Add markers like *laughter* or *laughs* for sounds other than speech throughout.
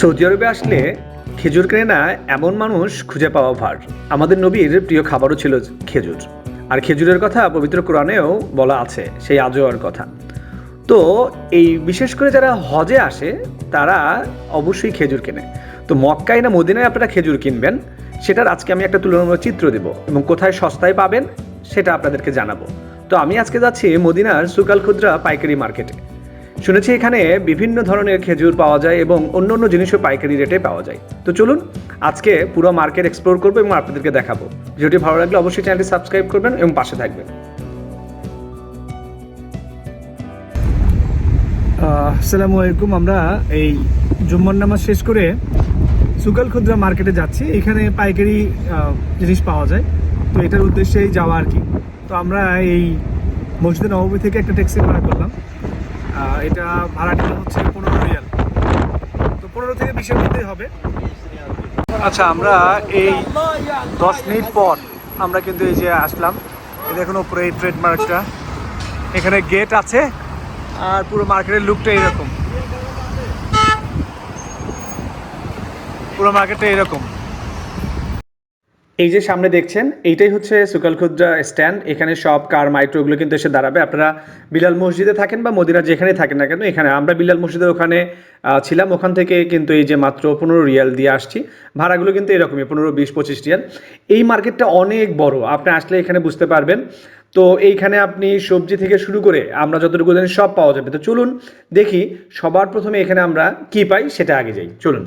Saudi আরবে আসলে খেজুর কেনে এমন মানুষ খুঁজে পাওয়া ভার। আমাদের নবীর প্রিয় খাবারও ছিল খেজুর। আর খেজুরের কথা পবিত্র কোরআনেও বলা আছে, সেই আজওয়ার কথা। তো এই বিশেষ করে যারা হজে আসে, তারা অবশ্যই খেজুর কেনে। তো মক্কায় না মদিনায় আপনারা খেজুর কিনবেন, সেটার আজকে আমি একটা তুলনামূলক চিত্র দেব এবং কোথায় সস্তায় পাবেন, সেটা আপনাদেরকে জানাব। তো আমি আজকে যাচ্ছি মদিনার সুকাল খুদ্রা পাইকারি মার্কেটে। শুনেছি এখানে বিভিন্ন ধরনের খেজুর পাওয়া যায় এবং অন্য অন্য জিনিসও পাইকারি রেটে পাওয়া যায়। তো চলুন, আজকে পুরো মার্কেট এক্সপ্লোর করব এবং আপনাদেরকে দেখাবো। ভিডিওটি ভালো লাগলে অবশ্যই চ্যানেলটি সাবস্ক্রাইব করবেন এবং পাশে থাকবেন। আসসালামু আলাইকুম, আমরা এই জুম্মন নামাজ শেষ করে সুকাল খুদ্রা মার্কেটে যাচ্ছি। এখানে পাইকারি জিনিস পাওয়া যায়। তো এটার উদ্দেশ্যেই যাওয়া আর কি। তো আমরা এই মসজিদ নবমী থেকে একটা ট্যাক্সি ভাড়া এটা ভাড়াটা হচ্ছে পনেরো রিয়াল। তো পনেরো থেকে বিশের মধ্যেই হবে। আচ্ছা আমরা এই দশ মিনিট পর আমরা কিন্তু এই যে আসলাম। দেখুন উপরে এই ট্রেডমার্কটা এখানে গেট আছে, আর পুরো মার্কেটের লুকটা এরকম। পুরো মার্কেটটা এরকম। এই যে সামনে দেখছেন, এইটাই হচ্ছে সুকাল খুদ্রা স্ট্যান্ড এখানে সব কার মাইক্রোগুলো কিন্তু এসে দাঁড়াবে। আপনারা বিলাল মসজিদে থাকেন বা মদিনা যেখানে থাকেন না কেন, এখানে। আমরা বিলাল মসজিদের ওখানে ছিলাম। ওখান থেকে কিন্তু এই যে মাত্র পনেরো রিয়াল দিয়ে আসছি। ভাড়াগুলো কিন্তু এরকমই, পনেরো, বিশ, পঁচিশ রিয়াল। এই মার্কেটটা অনেক বড়, আপনি আসলে এখানে বুঝতে পারবেন। তো এইখানে আপনি সবজি থেকে শুরু করে আমরা যতটুকু জানি সব পাওয়া যাবে। তো চলুন দেখি সবার প্রথমে এখানে আমরা কি পাই, সেটা আগে যাই। চলুন।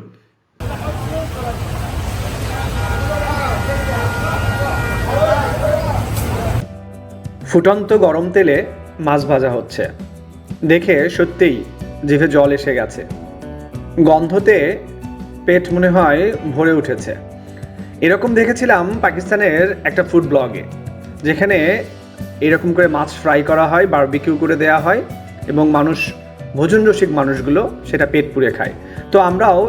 ফুটন্ত গরম তেলে মাছ ভাজা হচ্ছে। দেখে সত্যিই জিভে জল এসে গেছে। গন্ধতে পেট মনে হয় ভরে উঠেছে। এরকম দেখেছিলাম পাকিস্তানের একটা ফুড ব্লগে, যেখানে এরকম করে মাছ ফ্রাই করা হয়, বারবিকিউ করে দেয়া হয় এবং মানুষ, ভোজন রসিক মানুষগুলো সেটা পেট পুড়ে খায়। তো আমরাও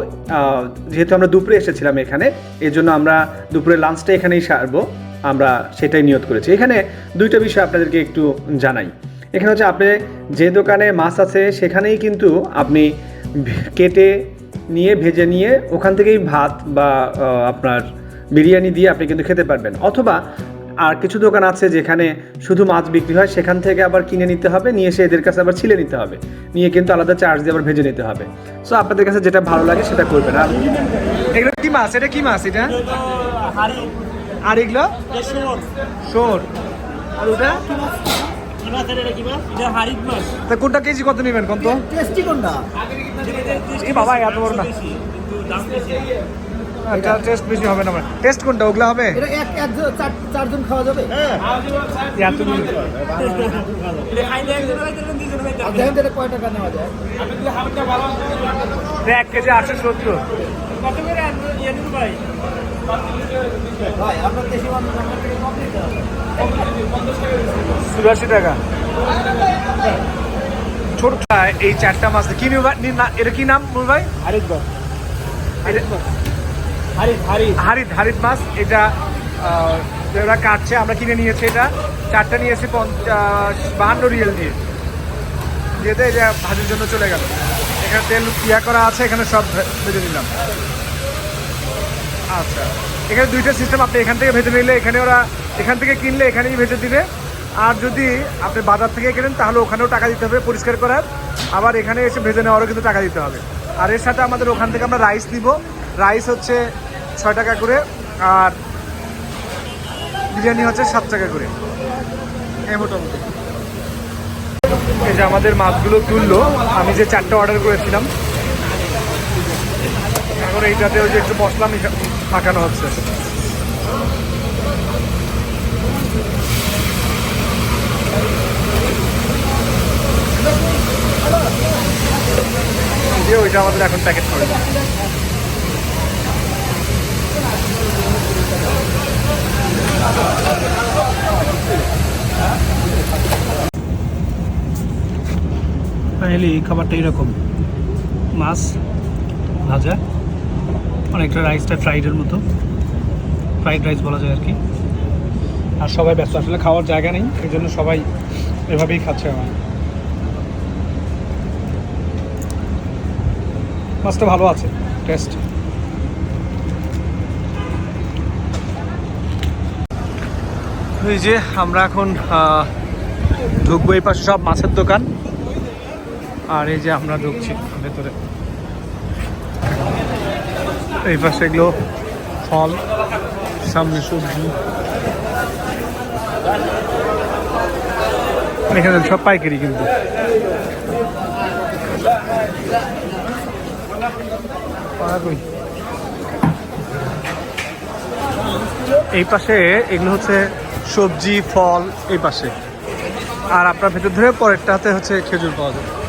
যেহেতু আমরা দুপুরে এসেছিলাম এখানে এই জন্য আমরা দুপুরে লাঞ্চটা এখানেই সারবো। আমরা সেটাই নিয়ত করেছি। এখানে দুইটা বিষয় আপনাদেরকে একটু জানাই। এখানে হচ্ছে আপনি যে দোকানে মাছ আছে, সেখানেই কিন্তু আপনি কেটে নিয়ে, ভেজে নিয়ে ওখান থেকেই ভাত বা আপনার বিরিয়ানি দিয়ে আপনি কিন্তু খেতে পারবেন। অথবা আর কিছু দোকান আছে যেখানে শুধু মাছ বিক্রি হয়, সেখান থেকে আবার কিনে নিতে হবে, নিয়ে এসে এদের কাছে আবার ছিলে নিতে হবে। নিয়ে কিন্তু আলাদা চার্জ দিয়ে আবার ভেজে নিতে হবে। সো আপনাদের কাছে যেটা ভালো লাগে সেটা করবেন। আর এগুলো কি মাছ? এটা কি মাছ এটা? আর এগুলো? শোর আর ওটা? তা কোনটা কেজি কত নেবেন কত টেস্টি কোনটা? এই বাবা এত বড় না। এটা টেস্ট বেশি হবে না টেস্ট কোনটা ওগুলো হবে? এটা এক এক চার চারজন খাওয়া যাবে। এতগুলো আর দেখেন এটা কয় টাকা নেওয়া যায়? এক কেজি আটশো সত্তর। চুরাশি টাকা। ছোট এই চারটা মাছ কি এটা কি নাম ভাই? হারিত হারিত হারিত মাছ এটা ওরা কাটছে আমরা কিনে নিয়েছি এটা। চারটা নিয়েছি পঞ্চাশ বাহান্ন রিয়েল দিয়ে। যেতে এটা ভাজির জন্য চলে গেল। এখানে তেল ইয়া করা আছে এখানে সব ভেজে নিলাম। আচ্ছা। এখানে দুইটা সিস্টেম আপনি এখান থেকে ভেজে নিলে, এখানে ওরা এখান থেকে কিনলে এখানেই ভেজে দিবে। আর যদি আপনি বাজার থেকে কেনেন, তাহলে ওখানেও টাকা দিতে হবে পরিষ্কার করার। আবার এখানে এসে ভেজে নেওয়ারও কিন্তু টাকা দিতে হবে। আর এর সাথে আমাদের ওখান থেকে আমরা রাইস নিব। রাইস হচ্ছে ছয় টাকা করে, আর বিরিয়ানি হচ্ছে সাত টাকা করে। এই মোটামুটি। এই যে আমাদের মাছগুলো তুললো, আমি যে চারটে অর্ডার করেছিলাম। এখন এইটাতে ওই যে একটু মশলা মাখানো হচ্ছে। ওইটা আমাদের এখন প্যাকেট করে। ফাইনালি খাবারটা এরকম। মাছ ভাজা। অনেকটা রাইসটা ফ্রাইডের মতো। ফ্রাইড রাইস বলা যায় আর কি। আর সবাই ব্যস্ত, আসলে খাওয়ার জায়গা নেই এই জন্য সবাই এভাবেই খাচ্ছে আমার। মাছটা ভালো আছে টেস্ট এই যে আমরা এখন ঢুকবো এই পাশে সব মাছের দোকান। আর এই যে আমরা ঢুকছি ভেতরে। এই পাশে এগুলো ফল, সামনে সবজি। এখানে সব পাইকারি কিন্তু। এই পাশে এগুলো হচ্ছে সবজি, ফল, এই পাশে। আর আপনার ভেতর ধরে পরেরটাতে হচ্ছে খেজুর পাওয়া যায়।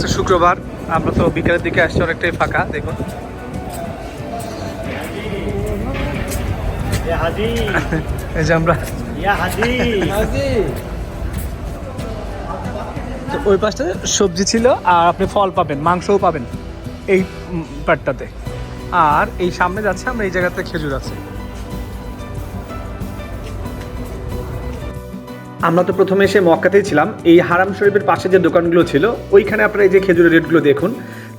আজকে শুক্রবার। আমরা তো বিকালের দিকে আসছি অনেকটাই ফাঁকা দেখুন। *laughs* এই যে আমরা ওই পাশটা সবজি ছিল আর আপনি ফল পাবেন মাংসও পাবেন এই পাটটাতে। আর এই সামনে যাচ্ছে আমরা এই জায়গাতে খেজুর আছে। আমরা তো প্রথমে এসে মক্কাতেই ছিলাম। এই হারাম শরীফের পাশে যে দোকানগুলো ছিল ওইখানে আপনারা এই যে খেজুরের রেটগুলো দেখুন।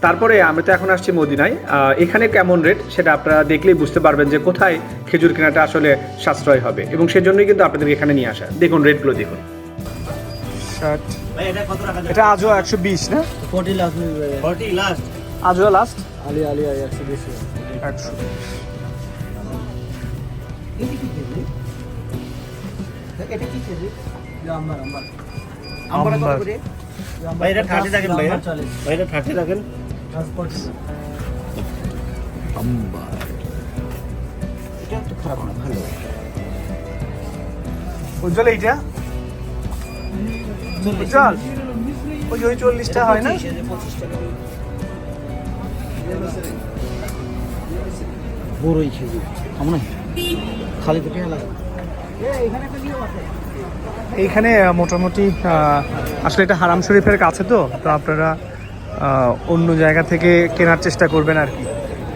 তারপরে আমরা তো এখন আসছি মদিনায়। এখানে কেমন রেট সেটা আপনারা দেখলেই বুঝতে পারবেন যে কোথায় খেজুর কেনাটা আসলে সাশ্রয় হবে। এবং সেজন্যই কিন্তু আপনাদেরকে এখানে নিয়ে আসা। দেখুন রেটগুলো দেখুন। এটা কত টাকা এটা আজও একশো বিশ না? 40 লাখ में 40 লাস্ট। আজও লাস্ট? আলি আলি একশো বেশি। একশো এটা কি আম্বার আম্বার আম্বার। কত করে? ভাই এটা 30 রাখেন ভাই আম্বার চলে ভাই এটা 30 রাখেন ট্রান্সপোর্ট এটা তো খারাপ না ভালো উজ্জ্বল এইটা উজ্জ্বল ওই যে ওই চল্লিশটা হয় না পঁচিশ টাকা বড়ই খেজুর কেমন খালি তো পেঁয়া লাগে এখানে একটা নিয়ম আছে এইখানে মোটামুটি আসলে এটা হারাম শরীফের কাছে তো তো আপনারা অন্য জায়গা থেকে কেনার চেষ্টা করবেন আর কি।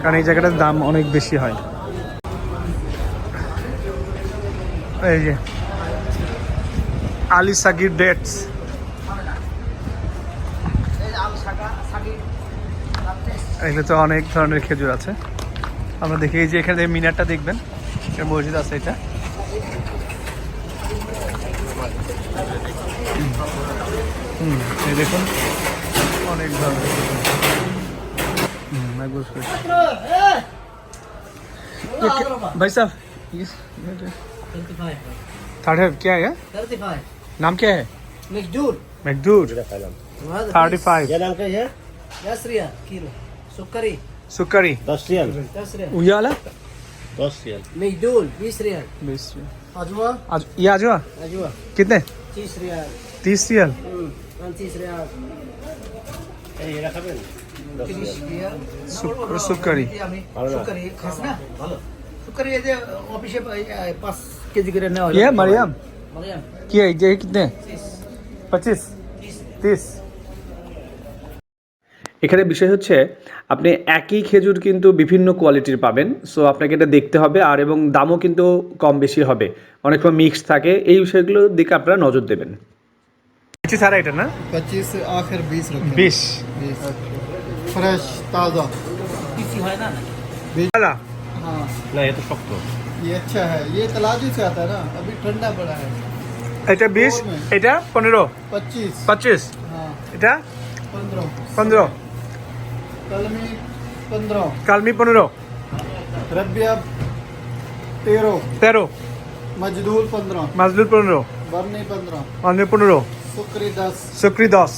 কারণ এই জায়গাটার দাম অনেক বেশি হয়। এই যে, আলি সাকির ডেটস। এগুলো তো অনেক ধরনের খেজুর আছে। আমরা দেখি যে এখানে মিনারটা দেখবেন মসজিদ আছে এটা। হুম এই দেখুন অনেক ধরনের হুম, একবার fresh। ये क्या- भाई साहब ये थर्ड है क्या है नाम क्या है मजदूर मैकडूर थर्टी फाइव ये नाम क्या है दस रियाल किलो सुकरी सुकरी 10 रियाल दस रियाल उजाला 10 रियाल मजदूर बीस रियाल बीस अजवा आज ये आज हुआ अजवा कितने तीस रियाल तीस रियल पैंतीस रियाल এই এটা খাবেন 10 তিরিশ রিয়াল রিয়াল সুক- সুকরি আমি ভালো না? সুকরি খাস না ভালো সুকরি এই যে অফিসে এই, এই, পাঁচ কেজি করে নেওয়া ये मरियम মারিয়াম क्या है ये कितने তিরিশ पच्चीस তিরিশ তিস এখানে বিষয় হচ্ছে আপনি একই খেজুর কিন্তু বিভিন্ন কোয়ালিটির পাবেন সো আপনাকে এটা দেখতে হবে আর এবং দামও কিন্তু কম বেশি হবে অনেক সময় মিক্স থাকে এই বিষয়গুলোর দিকে আপনারা নজর দেবেন কিছু ছাড়া এটা না पच्चीस से आखिर बीस रखें বিশ बीस फ्रेश ताज़ा তিরিশ হয় না हाँ না এটা শক্ত ये अच्छा है ये तलाजू से आता है ना अभी ठंडा पड़ा है এটা বিশ এটা পনেরো पच्चीस পঁচিশ हाँ এটা पंद्रह পনেরো कलमी पंद्रह কালমি পনেরো रबिया तेरह তেরো मजदूर पंद्रह মাজদুর পনেরো बर्नी पंद्रह অন্য পনেরো सुक्रीदास। सुक्रीदास।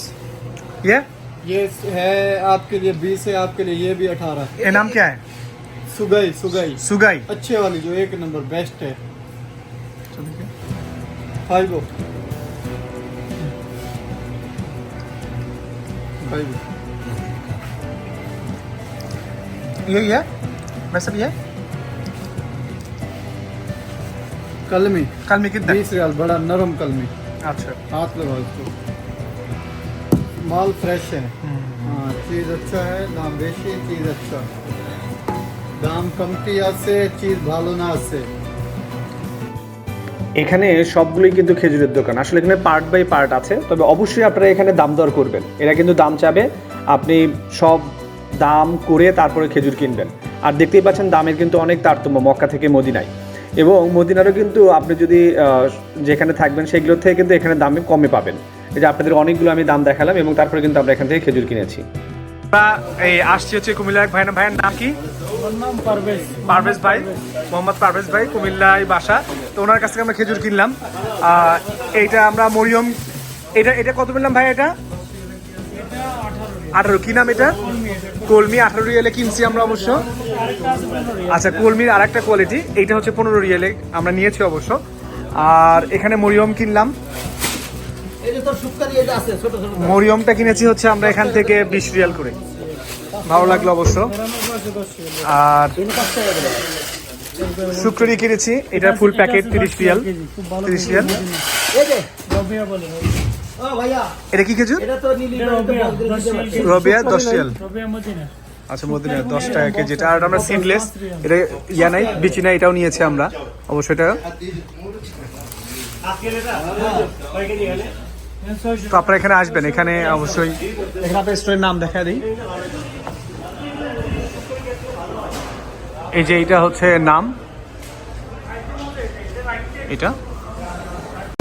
ये? ये है आपके लिए बीस है आपके लिए ये भी अठारह। ये नाम क्या है? सुगई सुगई। सुगई। अच्छे वाली जो एक नंबर बेस्ट है। फाइव यही है। वैसे भी है। कलमी। कलमी कितना? बीस रियाल बड़ा नरम कलमी। अच्छा हाथ लगाओ इसको माल फ्रेश है हाँ चीज़ अच्छा है दाम बेशी चीज़ अच्छा দাম কমতি আছে চিজ ভালো না আছে এখানে সবগুলোই কিন্তু খেজুরের দোকান আসলে এখানে পার্ট বাই পার্ট আছে তবে অবশ্যই আপনারা এখানে দাম দর করবেন এরা কিন্তু দাম চাবে আপনি সব দাম করে তারপরে খেজুর কিনবেন আর দেখতেই পাচ্ছেন দামের কিন্তু অনেক তারতম্য মক্কা থেকে মদিনায় এবং মদিনারও কিন্তু আপনি যদি যেখানে থাকবেন সেগুলোর থেকে কিন্তু এখানে দামে কমে পাবেন। এই যে আপনাদের অনেকগুলো আমি দাম দেখালাম এবং তারপরে কিন্তু আমরা এখান থেকে খেজুর কিনেছি। আমরা এই আসছি হচ্ছে কুমিল্লা এক ভাইয়ের ভাইয়ের নাম কি? পারভেজ। ভাই মোহাম্মদ পারভেজ ভাই কুমিল্লায় বাসা। তো ওনার কাছ থেকে আমরা খেজুর কিনলাম। এইটা আমরা মরিয়ম এটা এটা কত বললাম ভাই এটা? আঠারো, কি নাম এটা? কলমি, আঠারো রিয়েলে কিনছি আমরা অবশ্য। আচ্ছা কলমির আর একটা কোয়ালিটি এইটা হচ্ছে পনেরো রিয়েলে আমরা নিয়েছি অবশ্য। আর এখানে মরিয়ম কিনলাম। মরিয়মটা কিনেছি হচ্ছে আমরা এখান থেকে বিশ রিয়াল করে। ভালো লাগল অবশ্য। আর শুক্রনি কিনেছি, এটা ফুল প্যাকেট তিরিশ রিয়াল তিরিশ রিয়াল। এটা কি খেজুর? এটা রবিয়া দশ রিয়াল আচ্ছা মদিনা দশ টাকা কেজি। এটা আর আমরা সিডলেস এটা ইয়া নাই বিচি নাই এটাও নিয়েছি আমরা। অবশ্যই এটা। তো আপনারা এখানে আসবেন। এখানে অবশ্যই এখানে আপনার স্টোরের নাম দেখা দিই। এই যে এটা হচ্ছে নাম। এটা?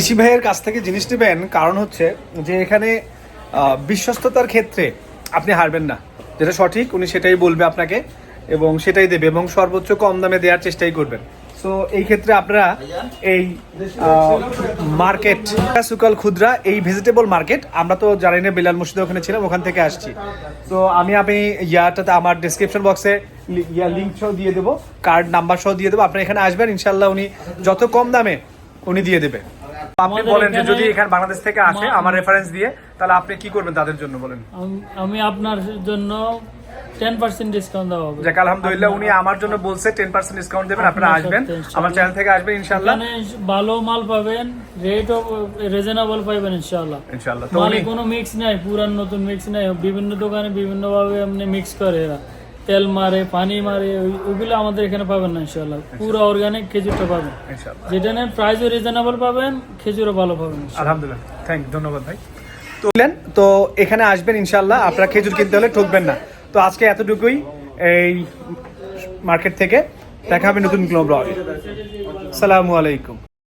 কৃষি ভাইয়ের কাছ থেকে জিনিস নেবেন, কারণ হচ্ছে যে এখানে বিশ্বস্ততার ক্ষেত্রে আপনি হারবেন না। যেটা সঠিক, উনি সেটাই বলবে আপনাকে এবং সেটাই দেবে এবং সর্বোচ্চ কম দামে দেওয়ার চেষ্টাই করবেন। সো এই ক্ষেত্রে আপনারা এই মার্কেট সুকাল খুদরা, এই ভেজিটেবল মার্কেট, আমরা তো জানি না বিলাল মসজিদের ওখানে ছিলাম, ওখান থেকে আসছি। তো আমি আমি ইয়াটাতে আমার ডিসক্রিপশন বক্সে ইয়া লিঙ্ক সহ দিয়ে দেবো কার্ড নাম্বার সহ দিয়ে দেবো। আপনি এখানে আসবেন ইনশাল্লাহ উনি যত কম দামে উনি দিয়ে দেবে। আপনি বলেন যে যদি এখানে বাংলাদেশ থেকে আসে আমার রেফারেন্স দিয়ে তাহলে আপনি কি করবেন তাদের জন্য বলেন? আমি আপনার জন্য টেন পার্সেন্ট ডিসকাউন্ট দেওয়া হবে। যাক আলহামদুলিল্লাহ উনি আমার জন্য বলছে টেন পার্সেন্ট ডিসকাউন্ট দেবেন আপনারা আসবেন আমার চ্যানেল থেকে আসবেন ইনশাল্লাহ। ভালো মাল পাবেন রিজনেবল পাবেন ইনশাল্লাহ। তো কোনো মিক্স নাই পুরান নতুন মিক্স নাই বিভিন্ন দোকানে বিভিন্ন ভাবে আপনি মিক্স করে এরা। তেল মারে পানি মারে ওগুলো আমাদের এখানে পাবেন না ইনশাল্লাহ পুরো অর্গানিক খেজুরটা পাবেন। যেটা নেন প্রাইসও রিজনেবল পাবেন খেজুরও ভালো পাবেন। আলহামদুলিল্লাহ। থ্যাংক ধন্যবাদ ভাই। তো বললেন, তো এখানে আসবেন ইনশাল্লাহ আপনারা খেজুর কিনতে হলে ঠকবেন না। তো আজকে এতটুকুই এই মার্কেট থেকে। দেখা হবে নতুন কোনো ব্লগে সালামু আলাইকুম।